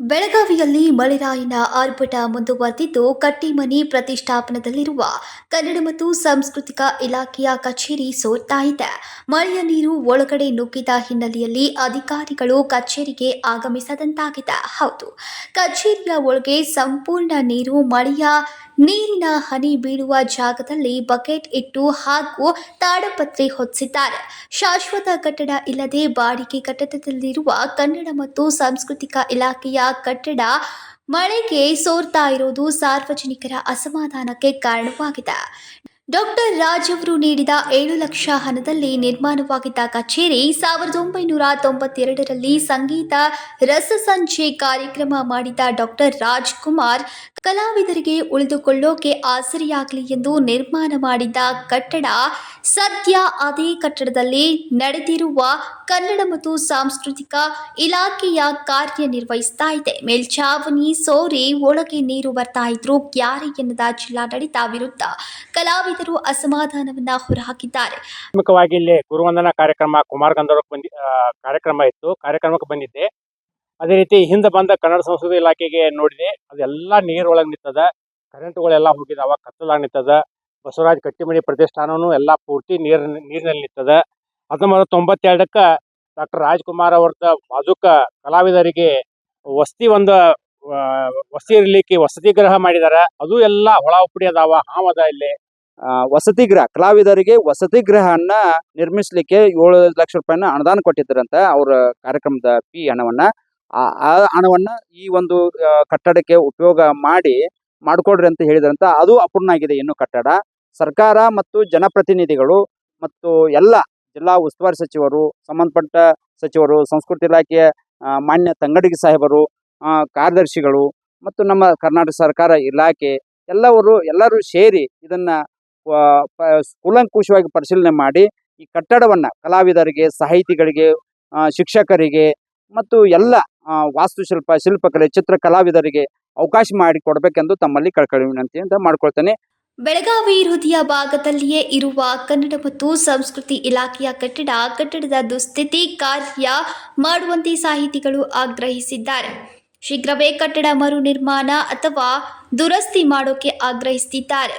ಬೆಳಗಾವಿಯಲ್ಲಿ ಮಳೆರಾಯನ ಆರ್ಭಟ ಮುಂದುವರೆದಿದ್ದು ಕಟ್ಟಿಮನಿ ಪ್ರತಿಷ್ಠಾಪನದಲ್ಲಿರುವ ಕನ್ನಡ ಮತ್ತು ಸಾಂಸ್ಕೃತಿಕ ಇಲಾಖೆಯ ಕಚೇರಿ ಸೋರ್ತಾ ಇದೆ. ಮಳೆಯ ನೀರು ಒಳಗಡೆ ನುಗ್ಗಿದ ಹಿನ್ನೆಲೆಯಲ್ಲಿ ಅಧಿಕಾರಿಗಳು ಕಚೇರಿಗೆ ಆಗಮಿಸದಂತಾಗಿದೆ. ಹೌದು, ಕಚೇರಿಯ ಒಳಗೆ ಸಂಪೂರ್ಣ ನೀರು, ಮಳೆಯ ನೀರಿನ ಹನಿ ಬೀಳುವ ಜಾಗದಲ್ಲಿ ಬಕೆಟ್ ಇಟ್ಟು ಹಾಗೂ ತಾಡಪತ್ರೆ ಹೊತ್ತಿದ್ದಾರೆ ಶಾಶ್ವತ ಕಟ್ಟಡ ಇಲ್ಲದೆ ಬಾಡಿಗೆ ಕಟ್ಟಡದಲ್ಲಿರುವ ಕನ್ನಡ ಮತ್ತು ಸಾಂಸ್ಕೃತಿಕ ಇಲಾಖೆಯ ಕಟ್ಟಡ ಮಳೆಗೆ ಸೋರ್ತಾ ಇರೋದು ಸಾರ್ವಜನಿಕರ ಅಸಮಾಧಾನಕ್ಕೆ ಕಾರಣವಾಗಿದೆ. ಡಾಕ್ಟರ್ ರಾಜ್ ಅವರು ನೀಡಿದ ಏಳು ಲಕ್ಷ ಹಣದಲ್ಲಿ ನಿರ್ಮಾಣವಾಗಿದ್ದ ಕಚೇರಿ ಸಾವಿರದ ಒಂಬೈನೂರ ತೊಂಬತ್ತೆರಡರಲ್ಲಿ ಸಂಗೀತ ರಸಸಂಜೆ ಕಾರ್ಯಕ್ರಮ ಮಾಡಿದ ಡಾಕ್ಟರ್ ರಾಜ್ಕುಮಾರ್ ಕಲಾವಿದರಿಗೆ ಉಳಿದುಕೊಳ್ಳೋಕೆ ಆಸರೆಯಾಗಲಿ ಎಂದು ನಿರ್ಮಾಣ ಮಾಡಿದ ಕಟ್ಟಡ ಸದ್ಯ ಅದೇ ಕಟ್ಟಡದಲ್ಲಿ ನಡೆದಿರುವ ಕನ್ನಡ ಮತ್ತು ಸಾಂಸ್ಕೃತಿಕ ಇಲಾಖೆಯ ಕಾರ್ಯನಿರ್ವಹಿಸ್ತಾ ಇದೆ. ಮೇಲ್ಛಾವಣಿ ಸೋರಿ ಒಳಗೆ ನೀರು ಬರ್ತಾ ಇದ್ರು ಕ್ಯಾರಿ ಎನ್ನದ ಜಿಲ್ಲಾಡಳಿತ ವಿರುದ್ಧ ಕಲಾವಿದರು ಅಸಮಾಧಾನವನ್ನ ಹೊರಹಾಕಿದ್ದಾರೆ? ಇಲ್ಲಿ ಗುರುವಂದನಾ ಕಾರ್ಯಕ್ರಮ ಕುಮಾರ್ ಗಂಧರ್ವ ಬಂದಿ ಕಾರ್ಯಕ್ರಮ ಇತ್ತು. ಕಾರ್ಯಕ್ರಮಕ್ಕೆ ಬಂದಿದ್ದೆ. ಅದೇ ರೀತಿ ಹಿಂದೆ ಬಂದ ಕನ್ನಡ ಸಂಸ್ಕೃತಿ ಇಲಾಖೆಗೆ ನೋಡಿದೆ. ಅದೆಲ್ಲ ನೀರೊಳಗೆ ನಿಂತದ. ಕರೆಂಟ್ಗಳೆಲ್ಲ ಹೋಗಿದಾವ. ಕತ್ತಲಾಗಿ ನಿಂತದ. ಬಸವರಾಜ್ ಕಟ್ಟಿಮಣಿ ಪ್ರತಿಷ್ಠಾನನು ಎಲ್ಲ ಪೂರ್ತಿ ನೀರ್, ನೀರಿನಲ್ಲಿ ನಿಂತದ. ಹತ್ತೊಂಬತ್ತು ತೊಂಬತ್ತೆರಡಕ್ಕ ಡಾಕ್ಟರ್ ರಾಜ್ಕುಮಾರ್ ಅವ್ರದ ಬಾಜುಕ ಕಲಾವಿದರಿಗೆ ವಸತಿ ಒಂದು ವಸತಿ ಇರ್ಲಿಕ್ಕೆ ವಸತಿ ಗ್ರಹ ಮಾಡಿದಾರ. ಅದು ಎಲ್ಲ ಒಳ ಉಪ್ಪಡಿ ಅದಾವ. ಹಾವದ ಇಲ್ಲಿ. ವಸತಿ ಗೃಹ, ಕಲಾವಿದರಿಗೆ ವಸತಿ ಗೃಹನ್ನ ನಿರ್ಮಿಸಲಿಕ್ಕೆ ಏಳು ಲಕ್ಷ ರೂಪಾಯಿನ ಅನುದಾನ ಕೊಟ್ಟಿದ್ರಂತ ಅವರ ಕಾರ್ಯಕ್ರಮದ ಪಿ ಹಣವನ್ನ. ಆ ಹಣವನ್ನ ಈ ಒಂದು ಕಟ್ಟಡಕ್ಕೆ ಉಪಯೋಗ ಮಾಡಿ ಮಾಡಿಕೊಡ್ರಿ ಅಂತ ಹೇಳಿದ್ರಂತ. ಅದು ಅಪೂರ್ಣ ಆಗಿದೆ ಇನ್ನು ಕಟ್ಟಡ. ಸರ್ಕಾರ ಮತ್ತು ಜನಪ್ರತಿನಿಧಿಗಳು ಮತ್ತು ಎಲ್ಲ ಜಿಲ್ಲಾ ಉಸ್ತುವಾರಿ ಸಚಿವರು, ಸಂಬಂಧಪಟ್ಟ ಸಚಿವರು, ಸಂಸ್ಕೃತಿ ಇಲಾಖೆಯ ಮಾನ್ಯ ತಂಗಡಿಗೆ ಸಾಹೇಬರು ಕಾರ್ಯದರ್ಶಿಗಳು ಮತ್ತು ನಮ್ಮ ಕರ್ನಾಟಕ ಸರ್ಕಾರ ಇಲಾಖೆ ಎಲ್ಲವರು, ಎಲ್ಲರೂ ಸೇರಿ ಇದನ್ನ ಕೂಲಂಕುಷವಾಗಿ ಪರಿಶೀಲನೆ ಮಾಡಿ ಈ ಕಟ್ಟಡವನ್ನ ಕಲಾವಿದರಿಗೆ, ಸಾಹಿತಿಗಳಿಗೆ ಶಿಕ್ಷಕರಿಗೆ ಮತ್ತು ಎಲ್ಲ ವಾಸ್ತುಶಿಲ್ಪ, ಶಿಲ್ಪಕಲೆ ಚಿತ್ರ ಕಲಾವಿದರಿಗೆ ಅವಕಾಶ ಮಾಡಿ ಕೊಡಬೇಕೆಂದು ತಮ್ಮಲ್ಲಿ ಕಳ್ಕೊಳ್ಳಿ ಅಂತ ಮಾಡ್ಕೊಳ್ತೇನೆ. ಬೆಳಗಾವಿ ಹೃದಯ ಭಾಗದಲ್ಲಿಯೇ ಇರುವ ಕನ್ನಡ ಮತ್ತು ಸಂಸ್ಕೃತಿ ಇಲಾಖೆಯ ಕಟ್ಟಡ, ಕಟ್ಟಡದ ದುಸ್ಥಿತಿ ಕಾರ್ಯ ಮಾಡುವಂತೆ ಸಾಹಿತಿಗಳು ಆಗ್ರಹಿಸಿದ್ದಾರೆ. ಶೀಘ್ರವೇ ಕಟ್ಟಡ ಮರು ನಿರ್ಮಾಣ ಅಥವಾ ದುರಸ್ತಿ ಮಾಡೋಕೆ ಆಗ್ರಹಿಸುತ್ತಿದ್ದಾರೆ.